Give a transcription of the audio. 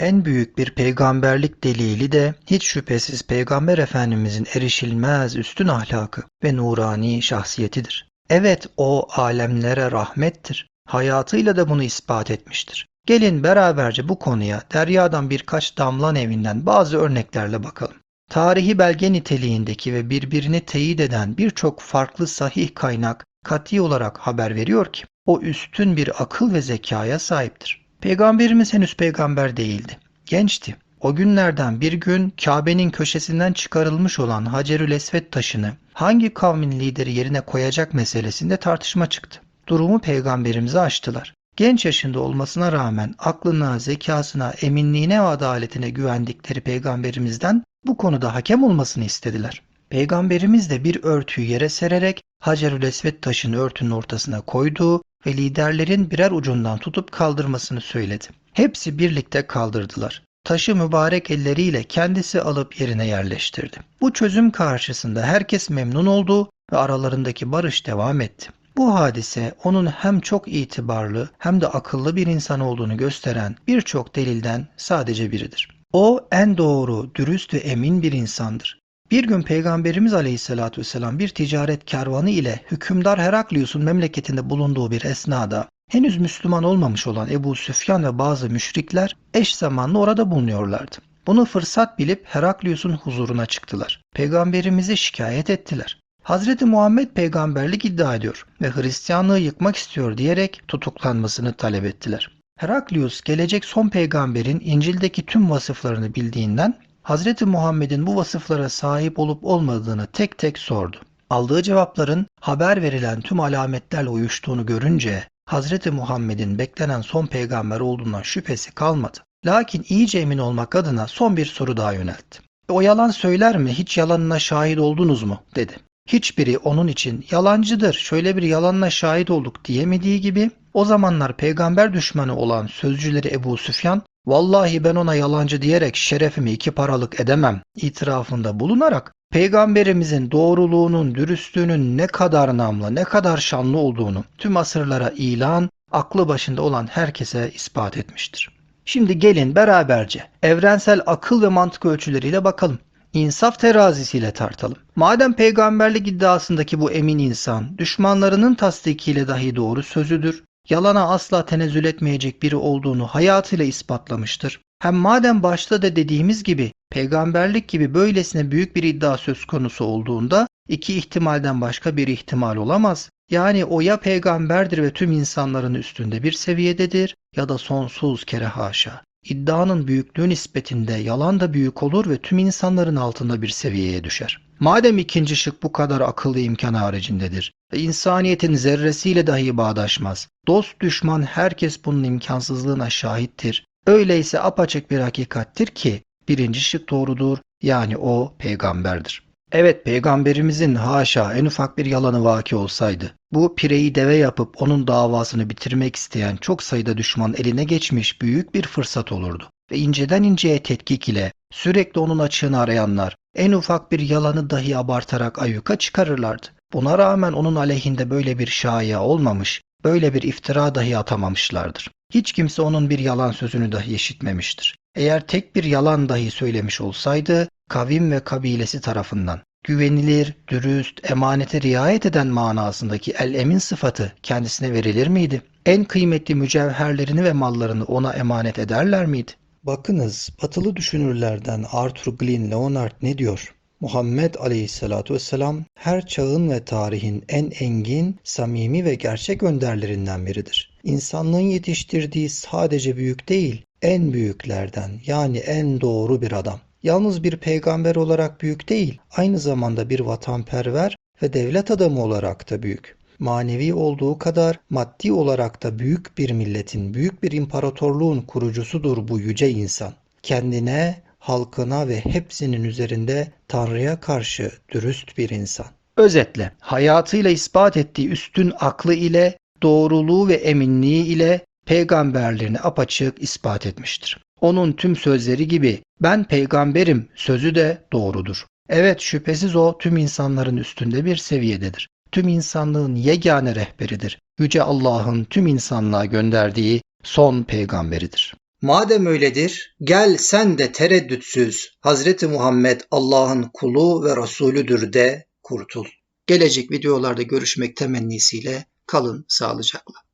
En büyük bir peygamberlik delili de hiç şüphesiz Peygamber Efendimizin erişilmez üstün ahlakı ve nurani şahsiyetidir. Evet o alemlere rahmettir. Hayatıyla da bunu ispat etmiştir. Gelin beraberce bu konuya deryadan birkaç damlan evinden bazı örneklerle bakalım. Tarihi belge niteliğindeki ve birbirini teyit eden birçok farklı sahih kaynak kat'i olarak haber veriyor ki o üstün bir akıl ve zekaya sahiptir. Peygamberimiz henüz peygamber değildi. Gençti. O günlerden bir gün Kabe'nin köşesinden çıkarılmış olan Hacerül Esved taşını hangi kavmin lideri yerine koyacak meselesinde tartışma çıktı. Durumu peygamberimize açtılar. Genç yaşında olmasına rağmen aklına, zekasına, eminliğine ve adaletine güvendikleri peygamberimizden bu konuda hakem olmasını istediler. Peygamberimiz de bir örtüyü yere sererek Hacerül Esved taşını örtünün ortasına koydu ve liderlerin birer ucundan tutup kaldırmasını söyledi. Hepsi birlikte kaldırdılar. Taşı mübarek elleriyle kendisi alıp yerine yerleştirdi. Bu çözüm karşısında herkes memnun oldu ve aralarındaki barış devam etti. Bu hadise onun hem çok itibarlı hem de akıllı bir insan olduğunu gösteren birçok delilden sadece biridir. O en doğru, dürüst ve emin bir insandır. Bir gün Peygamberimiz Aleyhisselatü Vesselam bir ticaret kervanı ile hükümdar Heraklius'un memleketinde bulunduğu bir esnada henüz Müslüman olmamış olan Ebu Süfyan ve bazı müşrikler eş zamanlı orada bulunuyorlardı. Bunu fırsat bilip Heraklius'un huzuruna çıktılar. Peygamberimizi şikayet ettiler. Hazreti Muhammed peygamberlik iddia ediyor ve Hristiyanlığı yıkmak istiyor diyerek tutuklanmasını talep ettiler. Heraklius gelecek son peygamberin İncil'deki tüm vasıflarını bildiğinden Hazreti Muhammed'in bu vasıflara sahip olup olmadığını tek tek sordu. Aldığı cevapların haber verilen tüm alametlerle uyuştuğunu görünce Hazreti Muhammed'in beklenen son peygamber olduğundan şüphesi kalmadı. Lakin iyice emin olmak adına son bir soru daha yöneltti. "E, O yalan söyler mi? Hiç yalanına şahit oldunuz mu? dedi. Hiçbiri onun için yalancıdır, şöyle bir yalanla şahit olduk diyemediği gibi o zamanlar peygamber düşmanı olan sözcüleri Ebu Süfyan vallahi ben ona yalancı diyerek şerefimi iki paralık edemem itirafında bulunarak peygamberimizin doğruluğunun, dürüstlüğünün ne kadar namlı, ne kadar şanlı olduğunu tüm asırlara ilan, aklı başında olan herkese ispat etmiştir. Şimdi gelin beraberce evrensel akıl ve mantık ölçüleriyle bakalım. İnsaf terazisiyle tartalım. Madem peygamberlik iddiasındaki bu emin insan düşmanlarının tasdikiyle dahi doğru sözüdür, yalana asla tenezzül etmeyecek biri olduğunu hayatıyla ispatlamıştır. Hem madem başta da dediğimiz gibi peygamberlik gibi böylesine büyük bir iddia söz konusu olduğunda iki ihtimalden başka bir ihtimal olamaz. Yani o ya peygamberdir ve tüm insanların üstünde bir seviyededir ya da sonsuz kere haşa. İddianın büyüklüğü nispetinde yalan da büyük olur ve tüm insanların altında bir seviyeye düşer. Madem ikinci şık bu kadar akıllı imkan haricindedir ve insaniyetin zerresiyle dahi bağdaşmaz, dost düşman herkes bunun imkansızlığına şahittir. Öyleyse apaçık bir hakikattir ki birinci şık doğrudur yani o peygamberdir. Evet peygamberimizin haşa en ufak bir yalanı vaki olsaydı bu pireyi deve yapıp onun davasını bitirmek isteyen çok sayıda düşman eline geçmiş büyük bir fırsat olurdu. Ve inceden inceye tetkik ile sürekli onun açığını arayanlar en ufak bir yalanı dahi abartarak ayyuka çıkarırlardı. Buna rağmen onun aleyhinde böyle bir şaya olmamış, böyle bir iftira dahi atamamışlardır. Hiç kimse onun bir yalan sözünü dahi işitmemiştir. Eğer tek bir yalan dahi söylemiş olsaydı kavim ve kabilesi tarafından güvenilir, dürüst, emanete riayet eden manasındaki el-emin sıfatı kendisine verilir miydi? En kıymetli mücevherlerini ve mallarını ona emanet ederler miydi? Bakınız batılı düşünürlerden Arthur Glynn Leonard ne diyor? Muhammed Aleyhisselatü Vesselam her çağın ve tarihin en engin, samimi ve gerçek önderlerinden biridir. İnsanlığın yetiştirdiği sadece büyük değil, en büyüklerden yani en doğru bir adam. Yalnız bir peygamber olarak büyük değil, aynı zamanda bir vatanperver ve devlet adamı olarak da büyük. Manevi olduğu kadar maddi olarak da büyük bir milletin, büyük bir imparatorluğun kurucusudur bu yüce insan. Kendine, halkına ve hepsinin üzerinde Tanrı'ya karşı dürüst bir insan. Özetle hayatıyla ispat ettiği üstün aklı ile, doğruluğu ve eminliği ile peygamberliğini apaçık ispat etmiştir. Onun tüm sözleri gibi ben peygamberim sözü de doğrudur. Evet şüphesiz o tüm insanların üstünde bir seviyededir. Tüm insanlığın yegane rehberidir. Yüce Allah'ın tüm insanlığa gönderdiği son peygamberidir. Madem öyledir, gel sen de tereddütsüz Hazreti Muhammed Allah'ın kulu ve Resulüdür de kurtul. Gelecek videolarda görüşmek temennisiyle kalın sağlıcakla.